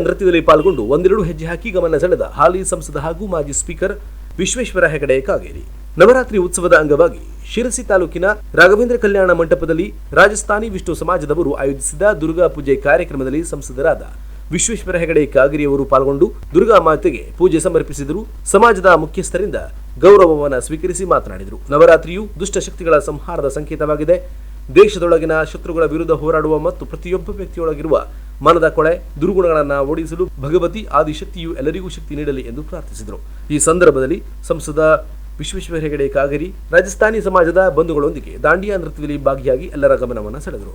ನೃತ್ಯದಲ್ಲಿ ಪಾಲ್ಗೊಂಡು ಒಂದೆರಡು ಹೆಜ್ಜೆ ಹಾಕಿ ಗಮನ ಸೆಳೆದ ಹಾಲಿ ಸಂಸದ ಹಾಗೂ ಮಾಜಿ ಸ್ಪೀಕರ್ ವಿಶ್ವೇಶ್ವರ ಹೆಗಡೆ ಕಾಗೇರಿ. ನವರಾತ್ರಿ ಉತ್ಸವದ ಅಂಗವಾಗಿ ಶಿರಸಿ ತಾಲೂಕಿನ ರಾಘವೇಂದ್ರ ಕಲ್ಯಾಣ ಮಂಟಪದಲ್ಲಿ ರಾಜಸ್ಥಾನಿ ವಿಷ್ಣು ಸಮಾಜದವರು ಆಯೋಜಿಸಿದ ದುರ್ಗಾ ಪೂಜೆ ಕಾರ್ಯಕ್ರಮದಲ್ಲಿ ಸಂಸದರಾದ ವಿಶ್ವೇಶ್ವರ ಹೆಗಡೆ ಕಾಗೇರಿಯವರು ಪಾಲ್ಗೊಂಡು ದುರ್ಗಾ ಮಾತೆಗೆ ಪೂಜೆ ಸಮರ್ಪಿಸಿದರು. ಸಮಾಜದ ಮುಖ್ಯಸ್ಥರಿಂದ ಗೌರವವನ್ನು ಸ್ವೀಕರಿಸಿ ಮಾತನಾಡಿದರು. ನವರಾತ್ರಿಯು ದುಷ್ಟಶಕ್ತಿಗಳ ಸಂಹಾರದ ಸಂಕೇತವಾಗಿದೆ. ದೇಶದೊಳಗಿನ ಶತ್ರುಗಳ ವಿರುದ್ಧ ಹೋರಾಡುವ ಮತ್ತು ಪ್ರತಿಯೊಬ್ಬ ವ್ಯಕ್ತಿಯೊಳಗಿರುವ ಮನದ ಕೊಳೆ, ದುರ್ಗುಣಗಳನ್ನು ಓಡಿಸಲು ಭಗವತಿ ಆದಿಶಕ್ತಿಯು ಎಲ್ಲರಿಗೂ ಶಕ್ತಿ ನೀಡಲಿ ಎಂದು ಪ್ರಾರ್ಥಿಸಿದರು. ಈ ಸಂದರ್ಭದಲ್ಲಿ ಸಂಸದ ವಿಶ್ವೇಶ್ವರ ಹೆಗಡೆ ಕಾಗರಿ, ರಾಜಸ್ಥಾನಿ ಸಮಾಜದ ಬಂಧುಗಳೊಂದಿಗೆ ದಾಂಡಿಯಾ ನೃತ್ಯದಲ್ಲಿ ಭಾಗಿಯಾಗಿ ಎಲ್ಲರ ಗಮನವನ್ನು ಸೆಳೆದರು.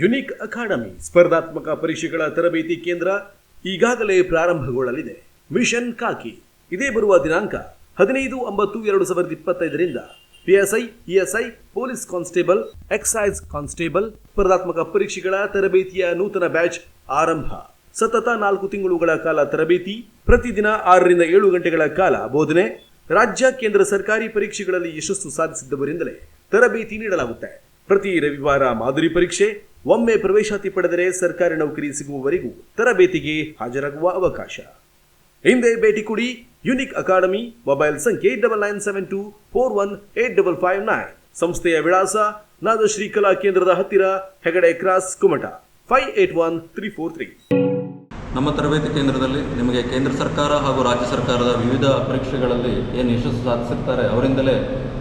ಯುನಿಕ್ ಅಕಾಡೆಮಿ ಸ್ಪರ್ಧಾತ್ಮಕ ಪರೀಕ್ಷೆಗಳ ತರಬೇತಿ ಕೇಂದ್ರ ಈಗಾಗಲೇ ಪ್ರಾರಂಭಗೊಳ್ಳಲಿದೆ. ಮಿಷನ್ ಕಾಕಿ. ಇದೇ ಬರುವ ದಿನಾಂಕ ಹದಿನೈದು ಒಂಬತ್ತು ಎರಡು ಸಾವಿರದ ಇಪ್ಪತ್ತೈದರಿಂದ PSI, ESI, police constable, excise constable ಸ್ಪರ್ಧಾತ್ಮಕ ಪರೀಕ್ಷೆಗಳ ತರಬೇತಿಯ ನೂತನ ಬ್ಯಾಚ್ ಆರಂಭ. ಸತತ ನಾಲ್ಕು ತಿಂಗಳುಗಳ ಕಾಲ ತರಬೇತಿ, ಪ್ರತಿದಿನ ಆರರಿಂದ ಏಳು ಗಂಟೆಗಳ ಕಾಲ ಬೋಧನೆ, ರಾಜ್ಯ, ಕೇಂದ್ರ ಸರ್ಕಾರಿ ಪರೀಕ್ಷೆಗಳಲ್ಲಿ ಯಶಸ್ಸು ಸಾಧಿಸಿದ್ದವರಿಂದಲೇ ತರಬೇತಿ ನೀಡಲಾಗುತ್ತೆ ಪ್ರತಿ ರವಿವಾರ ಮಾದರಿ ಪರೀಕ್ಷೆ ಒಮ್ಮೆ ಪ್ರವೇಶಾತಿ ಪಡೆದರೆ ಸರ್ಕಾರಿ ನೌಕರಿ ಸಿಗುವವರೆಗೂ ತರಬೇತಿಗೆ ಹಾಜರಾಗುವ ಅವಕಾಶ. ಹಿಂದೆ ಭೇಟಿ ಕೊಡಿ ಯುನಿಕ್ ಅಕಾಡೆಮಿ, ಮೊಬೈಲ್ ಸಂಖ್ಯೆ double nine seven two four one eight double five nine ಸಂಸ್ಥೆಯ ವಿಳಾಸ ನಾದಶ್ರೀ ಕಲಾ ಕೇಂದ್ರದ ಹತ್ತಿರ Hegde cross Kumta five eight one three four three ನಮ್ಮ ತರಬೇತಿ ಕೇಂದ್ರದಲ್ಲಿ ನಿಮಗೆ ಕೇಂದ್ರ ಸರ್ಕಾರ ಹಾಗೂ ರಾಜ್ಯ ಸರ್ಕಾರದ ವಿವಿಧ ಪರೀಕ್ಷೆಗಳಲ್ಲಿ ಏನು ಯಶಸ್ಸು ಸಾಧಿಸಿರ್ತಾರೆ ಅವರಿಂದಲೇ